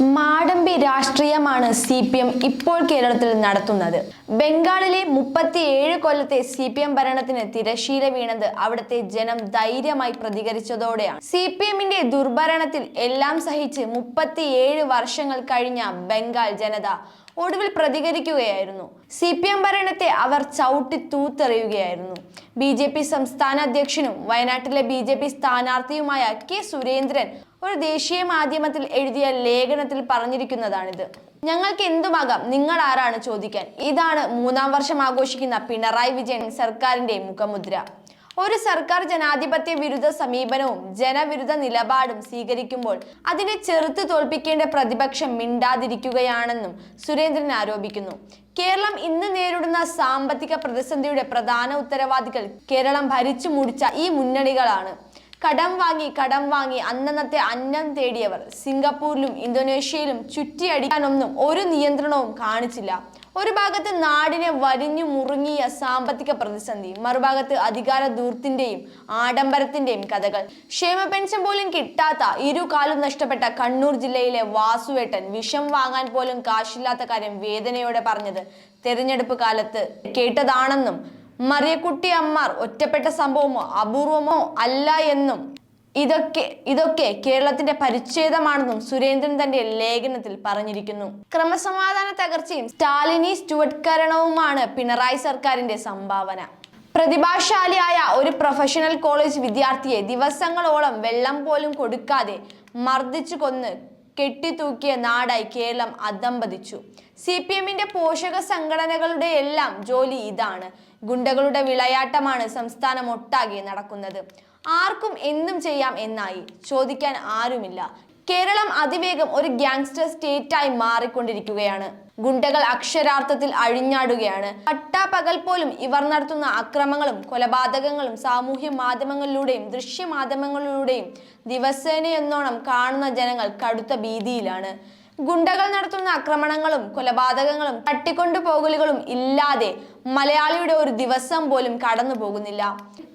മാടമ്പി രാഷ്ട്രീയമാണ് C P M ഇപ്പോൾ കേരളത്തിൽ നടത്തുന്നത്. ബംഗാളിലെ മുപ്പത്തിയേഴ് കൊല്ലത്തെ സി പി എം ഭരണത്തിന് തിരശീല വീണത് അവിടുത്തെ ജനം ധൈര്യമായി പ്രതികരിച്ചതോടെയാണ്. സി പി എമ്മിന്റെ ദുർഭരണത്തിൽ എല്ലാം സഹിച്ച് മുപ്പത്തിയേഴ് വർഷങ്ങൾ കഴിഞ്ഞ ബംഗാൾ ജനത ഒടുവിൽ പ്രതികരിക്കുകയായിരുന്നു. സി പി എം ഭരണത്തെ അവർ ചവിട്ടി തൂത്തെറിയുകയായിരുന്നു. ബി ജെ പി സംസ്ഥാന അധ്യക്ഷനും വയനാട്ടിലെ ബി ജെ പി സ്ഥാനാർത്ഥിയുമായ കെ സുരേന്ദ്രൻ ഒരു ദേശീയ മാധ്യമത്തിൽ എഴുതിയ ലേഖനത്തിൽ പറഞ്ഞിരിക്കുന്നതാണിത്. ഞങ്ങൾക്ക് എന്തുമാകാം? നിങ്ങൾ ആരാണ്? ചോദിക്കാൻ. ഇതാണ് മൂന്നാം വർഷം ആഘോഷിക്കുന്ന പിണറായി വിജയൻ സർക്കാരിന്റെ മുഖമുദ്ര. ഒരു സർക്കാർ ജനാധിപത്യ വിരുദ്ധ സമീപനവും ജനവിരുദ്ധ നിലപാടും സ്വീകരിക്കുമ്പോൾ അതിനെ ചെറുത്ത് തോൽപ്പിക്കേണ്ട പ്രതിപക്ഷം മിണ്ടാതിരിക്കുകയാണെന്നും സുരേന്ദ്രൻ ആരോപിക്കുന്നു. കേരളം ഇന്ന് നേരിടുന്ന സാമ്പത്തിക പ്രതിസന്ധിയുടെ പ്രധാന ഉത്തരവാദികൾ കേരളം ഭരിച്ചു മുടിച്ച ഈ മുന്നണികളാണ്. കടം വാങ്ങി കടം വാങ്ങി അന്നന്നത്തെ അന്നം തേടിയവർ സിംഗപ്പൂരിലും ഇന്തോനേഷ്യയിലും ചുറ്റിയടിക്കാനൊന്നും ഒരു നിയന്ത്രണവും കാണിച്ചില്ല. ഒരു ഭാഗത്ത് നാടിനെ വരിഞ്ഞു മുറുങ്ങിയ സാമ്പത്തിക പ്രതിസന്ധി മറുഭാഗത്ത് അധികാര ദൂർത്തിന്റെയും ആഡംബരത്തിന്റെയും കഥകൾ. ക്ഷേമ പെൻഷൻ പോലും കിട്ടാത്ത ഇരു കാലും നഷ്ടപ്പെട്ട കണ്ണൂർ ജില്ലയിലെ വാസുവേട്ടൻ വിഷം വാങ്ങാൻ പോലും കാശില്ലാത്ത കാര്യം വേദനയോടെ പറഞ്ഞത് തെരഞ്ഞെടുപ്പ് കാലത്ത് കേട്ടതാണെന്നും മറിയക്കുട്ടി അമ്മാർ ഒറ്റപ്പെട്ട സംഭവമോ അപൂർവമോ അല്ല എന്നും ഇതൊക്കെ ഇതൊക്കെ കേരളത്തിന്റെ പരിച്ഛേദമാണെന്നും സുരേന്ദ്രൻ തന്റെ ലേഖനത്തിൽ പറഞ്ഞിരിക്കുന്നു. ക്രമസമാധാന തകർച്ചയും സ്റ്റാലിനി സ്റ്റുവട്ട്കരണവുമാണ് പിണറായി സർക്കാരിന്റെ സംഭാവന. പ്രതിഭാശാലിയായ ഒരു പ്രൊഫഷണൽ കോളേജ് വിദ്യാർത്ഥിയെ ദിവസങ്ങളോളം വെള്ളം പോലും കൊടുക്കാതെ മർദ്ദിച്ചു കൊന്ന് കെട്ടിത്തൂക്കിയ നാടായി കേരളം അധംപതിച്ചു. സി പി എമ്മിന്റെ പോഷക സംഘടനകളുടെ എല്ലാം ജോലി ഇതാണ്. ഗുണ്ടകളുടെ വിളയാട്ടമാണ് സംസ്ഥാനം ഒട്ടാകെ നടക്കുന്നത്. ആർക്കും എന്തും ചെയ്യാം എന്നായി. ചോദിക്കാൻ ആരുമില്ല. കേരളം അതിവേഗം ഒരു ഗ്യാങ്സ്റ്റർ സ്റ്റേറ്റായി മാറിക്കൊണ്ടിരിക്കുകയാണ്. ഗുണ്ടകൾ അക്ഷരാർത്ഥത്തിൽ അഴിഞ്ഞാടുകയാണ്. പട്ടാപ്പകൽ പോലും ഇവർ നടത്തുന്ന അക്രമങ്ങളും കൊലപാതകങ്ങളും സാമൂഹ്യ മാധ്യമങ്ങളിലൂടെയും ദൃശ്യ ദൃശ്യമാധ്യമങ്ങളിലൂടെയും ദിവസേനയെന്നോണം കാണുന്ന ജനങ്ങൾ കടുത്ത ഭീതിയിലാണ്. ഗുണ്ടകൾ നടത്തുന്ന ആക്രമണങ്ങളും കൊലപാതകങ്ങളും തട്ടിക്കൊണ്ടുപോകലുകളും ഇല്ലാതെ മലയാളിയുടെ ഒരു ദിവസം പോലും കടന്നു പോകുന്നില്ല.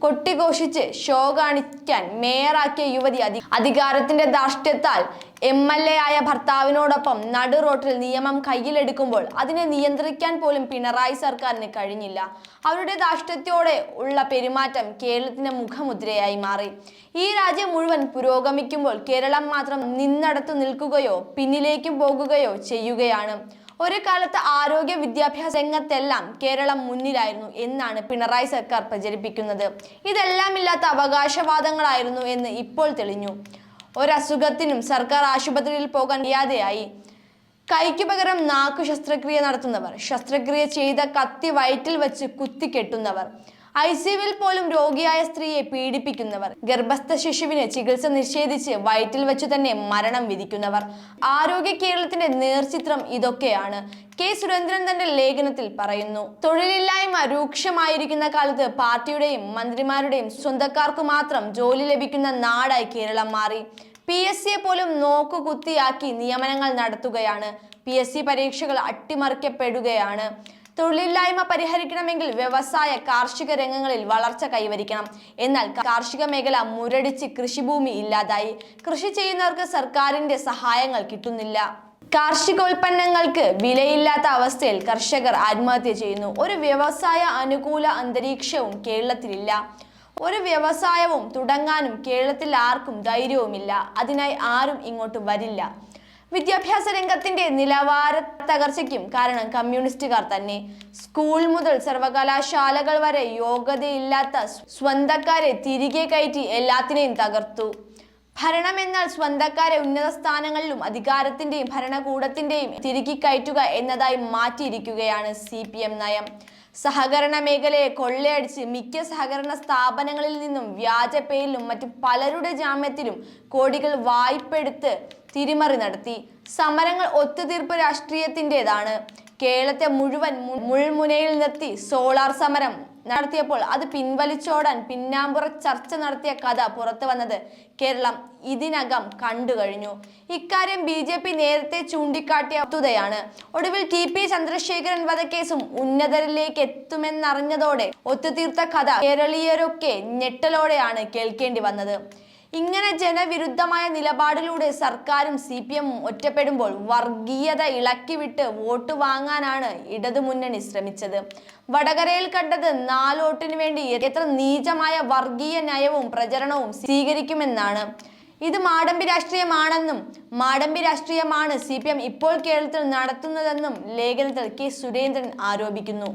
കൊട്ടിഘോഷിച്ച് ഷോ കാണിക്കാൻ മേയറാക്കിയ യുവതി അധി അധികാരത്തിന്റെ ധാർഷ്ട്യത്താൽ എം എൽ എ ആയ ഭർത്താവിനോടൊപ്പം നടു റോട്ടിൽ നിയമം കയ്യിലെടുക്കുമ്പോൾ അതിനെ നിയന്ത്രിക്കാൻ പോലും പിണറായി സർക്കാരിന് കഴിഞ്ഞില്ല. അവരുടെ ധാർഷ്ട്യത്തോടെ ഉള്ള പെരുമാറ്റം കേരളത്തിന്റെ മുഖമുദ്രയായി മാറി. ഈ രാജ്യം മുഴുവൻ പുരോഗമിക്കുമ്പോൾ കേരളം മാത്രം നിന്നടത്തു നിൽക്കുകയോ പിന്നിലേക്കും പോകുകയോ ചെയ്യുകയാണ്. ഒരു കാലത്ത് ആരോഗ്യ വിദ്യാഭ്യാസ രംഗത്തെല്ലാം കേരളം മുന്നിലായിരുന്നു എന്നാണ് പിണറായി സർക്കാർ പ്രചരിപ്പിക്കുന്നത്. ഇതെല്ലാം ഇല്ലാത്ത അവകാശവാദങ്ങളായിരുന്നു എന്ന് ഇപ്പോൾ തെളിഞ്ഞു. ഒരസുഖത്തിനും സർക്കാർ ആശുപത്രിയിൽ പോകാൻ കഴിയാതെയായി. കൈക്ക് പകരം നാക്കു ശസ്ത്രക്രിയ നടത്തുന്നവർ ശസ്ത്രക്രിയ ചെയ്ത കത്തി വയറ്റിൽ വെച്ച് കുത്തിക്കെട്ടുന്നവർ ഐ സിയുവിൽ പോലും രോഗിയായ സ്ത്രീയെ പീഡിപ്പിക്കുന്നവർ. ഗർഭസ്ഥ ശിശുവിന് ചികിത്സ നിഷേധിച്ച് വയറ്റിൽ വെച്ചു തന്നെ മരണം വിധിക്കുന്നവർ. ആരോഗ്യ കേരളത്തിന്റെ നേർചിത്രം ഇതൊക്കെയാണ്. കെ സുരേന്ദ്രൻ തന്റെ ലേഖനത്തിൽ പറയുന്നു. തൊഴിലില്ലായ്മ രൂക്ഷമായിരിക്കുന്ന കാലത്ത് പാർട്ടിയുടെയും മന്ത്രിമാരുടെയും സ്വന്തക്കാർക്ക് മാത്രം ജോലി ലഭിക്കുന്ന നാടായി കേരളം മാറി. പി എസ് സിയെ പോലും നോക്കുകുത്തിയാക്കി നിയമനങ്ങൾ നടത്തുകയാണ്. പി എസ് സി പരീക്ഷകൾ അട്ടിമറിക്കപ്പെടുകയാണ്. തൊഴിലില്ലായ്മ പരിഹരിക്കണമെങ്കിൽ വ്യവസായ കാർഷിക രംഗങ്ങളിൽ വളർച്ച കൈവരിക്കണം. എന്നാൽ കാർഷിക മേഖല മുരടിച്ച് കൃഷിഭൂമി ഇല്ലാതായി. കൃഷി ചെയ്യുന്നവർക്ക് സർക്കാരിന്റെ സഹായങ്ങൾ കിട്ടുന്നില്ല. കാർഷികോൽപ്പന്നങ്ങൾക്ക് വിലയില്ലാത്ത അവസ്ഥയിൽ കർഷകർ ആത്മഹത്യ ചെയ്യുന്നു. ഒരു വ്യവസായ അനുകൂല അന്തരീക്ഷവും കേരളത്തിലില്ല. ഒരു വ്യവസായവും തുടങ്ങാനും കേരളത്തിൽ ആർക്കും ധൈര്യവുമില്ല. അതിനായി ആരും ഇങ്ങോട്ട് വരില്ല. വിദ്യാഭ്യാസ രംഗത്തിന്റെ നിലവാര തകർച്ചയ്ക്കും കാരണം കമ്മ്യൂണിസ്റ്റുകാർ തന്നെ സ്കൂൾ മുതൽ സർവകലാശാലകൾ വരെ യോഗ്യതയില്ലാത്ത സ്വന്തക്കാരെ തിരികെ കയറ്റി എല്ലാത്തിനെയും തകർത്തു. ഭരണം എന്നാൽ സ്വന്തക്കാരെ ഉന്നത സ്ഥാനങ്ങളിലും അധികാരത്തിന്റെയും ഭരണകൂടത്തിന്റെയും തിരികെ കയറ്റുക എന്നതായി മാറ്റിയിരിക്കുകയാണ് സി പി എം നയം. സഹകരണ മേഖലയെ കൊള്ളയടിച്ച് മിക്ക സഹകരണ സ്ഥാപനങ്ങളിൽ നിന്നും വ്യാജ പേരിലും മറ്റു പലരുടെ ജാമ്യത്തിലും കോടികൾ വായ്പെടുത്ത് തിരിമറി നടത്തി. സമരങ്ങൾ ഒത്തുതീർപ്പ് രാഷ്ട്രീയത്തിന്റെതാണ്. കേരളത്തെ മുഴുവൻ മുൾമുനയിൽ നിർത്തി സോളാർ സമരം. നടത്തിയപ്പോൾ അത് പിൻവലിച്ചോടാൻ പിന്നാമ്പുറ ചർച്ച നടത്തിയ കഥ പുറത്തു വന്നത് കേരളം ഇതിനകം കണ്ടു കഴിഞ്ഞു. ഇക്കാര്യം ബി ജെ പി നേരത്തെ ചൂണ്ടിക്കാട്ടിയ വസ്തുതയാണ് ഒടുവിൽ ടി പി ചന്ദ്രശേഖരൻ വധക്കേസും ഉന്നതരിലേക്ക് എത്തുമെന്നറിഞ്ഞതോടെ ഒത്തുതീർത്ത കഥ കേരളീയരൊക്കെ ഞെട്ടലോടെയാണ് കേൾക്കേണ്ടി വന്നത്. ഇങ്ങനെ ജനവിരുദ്ധമായ നിലപാടിലൂടെ സർക്കാരും സി പി എമ്മും ഒറ്റപ്പെടുമ്പോൾ വർഗീയത ഇളക്കിവിട്ട് വോട്ട് വാങ്ങാനാണ് ഇടതുമുന്നണി ശ്രമിച്ചത്. വടകരയിൽ കണ്ടത് നാലോട്ടിനു വേണ്ടി എത്ര നീചമായ വർഗീയ നയവും പ്രചരണവും സ്വീകരിക്കുമെന്നാണ്. ഇത് മാടമ്പി രാഷ്ട്രീയമാണെന്നും മാടമ്പി രാഷ്ട്രീയമാണ് സി ഇപ്പോൾ കേരളത്തിൽ നടത്തുന്നതെന്നും ലേഖനത്തിൽ കെ സുരേന്ദ്രൻ ആരോപിക്കുന്നു.